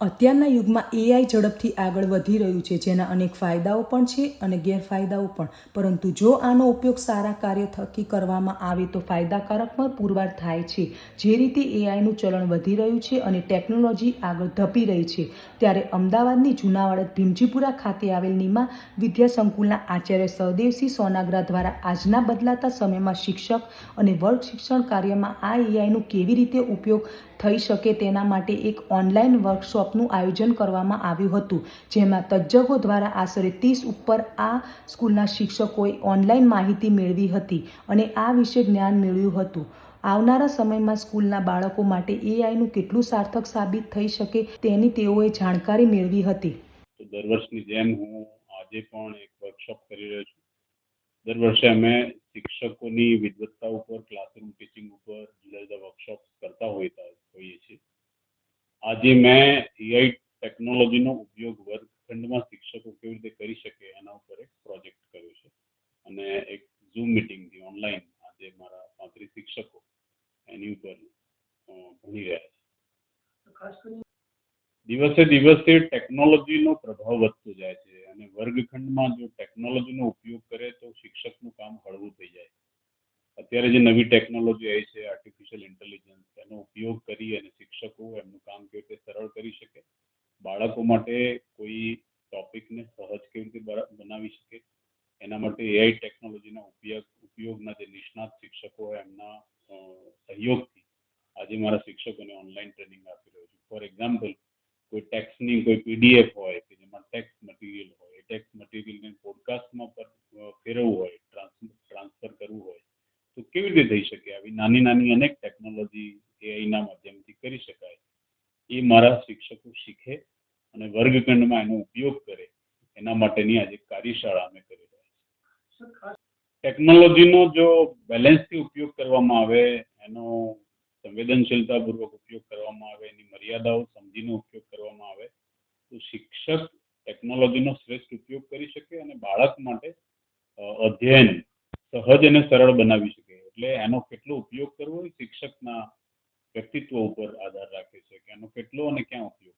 અત્યારના યુગમાં એઆઈ ઝડપથી આગળ વધી રહ્યું છે, જેના અનેક ફાયદાઓ પણ છે અને ગેરફાયદાઓ પણ. પરંતુ જો આનો ઉપયોગ સારા કાર્ય થકી કરવામાં આવે તો ફાયદાકારક પણ પુરવાર થાય છે. જે રીતે એઆઈનું ચલણ વધી રહ્યું છે અને ટેકનોલોજી આગળ ધપી રહી છે, ત્યારે અમદાવાદની જૂનાવાડ ભીમજીપુરા ખાતે આવેલ નિમા વિદ્યા સંકુલના આચાર્ય સહદેવસિંહ સોનાગરા દ્વારા આજના બદલાતા સમયમાં શિક્ષક અને વર્ગ શિક્ષણ કાર્યમાં આ એઆઈનું કેવી રીતે ઉપયોગ થઈ શકે તેના માટે એક ઓનલાઈન વર્કશોપનું આયોજન કરવામાં આવ્યું હતું, જેમાં તજજ્ઞો દ્વારા આશરે ત્રીસ ઉપર આ સ્કૂલના શિક્ષકોએ ઓનલાઈન માહિતી મેળવી હતી અને આ વિશે જ્ઞાન મેળવ્યું હતું. આવનારા સમયમાં સ્કૂલના બાળકો માટે એઆઈનું કેટલું સાર્થક સાબિત થઈ શકે તેની તેઓએ જાણકારી મેળવી હતી. દર વર્ષની જેમ હું આજે પણ એક વર્કશોપ કરી રહ્યો છું. દર વર્ષે અમે શિક્ષકોની વિદવત્તા ઉપર ક્લાસરૂમ ટીચિંગ ઉપર જુદા જુદા વર્કશોપ કરતા હોઈતા હોઈએ છીએ. આજે મેં એઆઈ ટેકનોલોજીનો ઉપયોગ વર્ગખંડમાં શિક્ષકો કેવી રીતે કરી શકે એના ઉપર એક પ્રોજેક્ટ કર્યો છે. અને એક ઝૂમ મિટિંગથી ઓનલાઈન આજે મારા પાંત્રીસ શિક્ષકો એની ઉપર ભણી રહ્યા છે. દિવસે દિવસે ટેકનોલોજીનો પ્રભાવ વધતો જાય છે અને વર્ગખંડમાં જો ટેકનોલોજીનો ઉપયોગ કરે તો શિક્ષકનું કામ હળવું થઈ જાય. અત્યારે જે નવી ટેકનોલોજી આવી છે આર્ટિફિશિયલ ઇન્ટેલિજન્સ એનો ઉપયોગ કરી અને શિક્ષકો એમનું કામ કેવી રીતે સરળ કરી શકે બાળકો માટે કોઈ ટોપિકને સહજ કેવી રીતે બનાવી શકે? એના માટે એઆઈ ટેકનોલોજીના ઉપયોગ, ઉપયોગના જે નિષ્ણાત શિક્ષકો હોય એમના સહયોગથી આજે મારા શિક્ષકોને ઓનલાઈન ટ્રેનિંગ આપી રહ્યો છું. ફોર એક્ઝામ્પલ કોઈ ટેક્સની કોઈ પીડીએફ હોય કે જેમાં ટેક્સ મટીરિયલ હોય, એ ટેક્સ મટીરિયલને પોડકાસ્ટમાં ફેરવવું હોય ટ્રાન્સફર કરવું હોય, તો કેવી રીતે થઈ શકે? આવી નાની નાની અનેક ટેકનોલોજી એઆઈના માધ્યમથી કરી શકાય. એ મારા શિક્ષકો શીખે અને વર્ગખંડમાં એનો ઉપયોગ કરે. એના માટેની આજે કાર્યશાળા અમે કરી રહ્યા છીએ. ટેકનોલોજીનો જો બેલેન્સથી ઉપયોગ કરવામાં આવે, એનો સંવેદનશીલતાપૂર્વક ઉપયોગ કરવામાં આવે, એની મર્યાદાઓ સમજીને ઉપયોગ કરવામાં આવે, તો શિક્ષક ટેકનોલોજીનો શ્રેષ્ઠ ઉપયોગ કરી શકે અને બાળક માટે અધ્યયન સહજ અને સરળ બનાવી શકે. એટલે એનો કેટલો ઉપયોગ કરવો એ શિક્ષકના વ્યક્તિત્વ ઉપર આધાર રાખે છે કે એનો કેટલો અને ક્યાં ઉપયોગ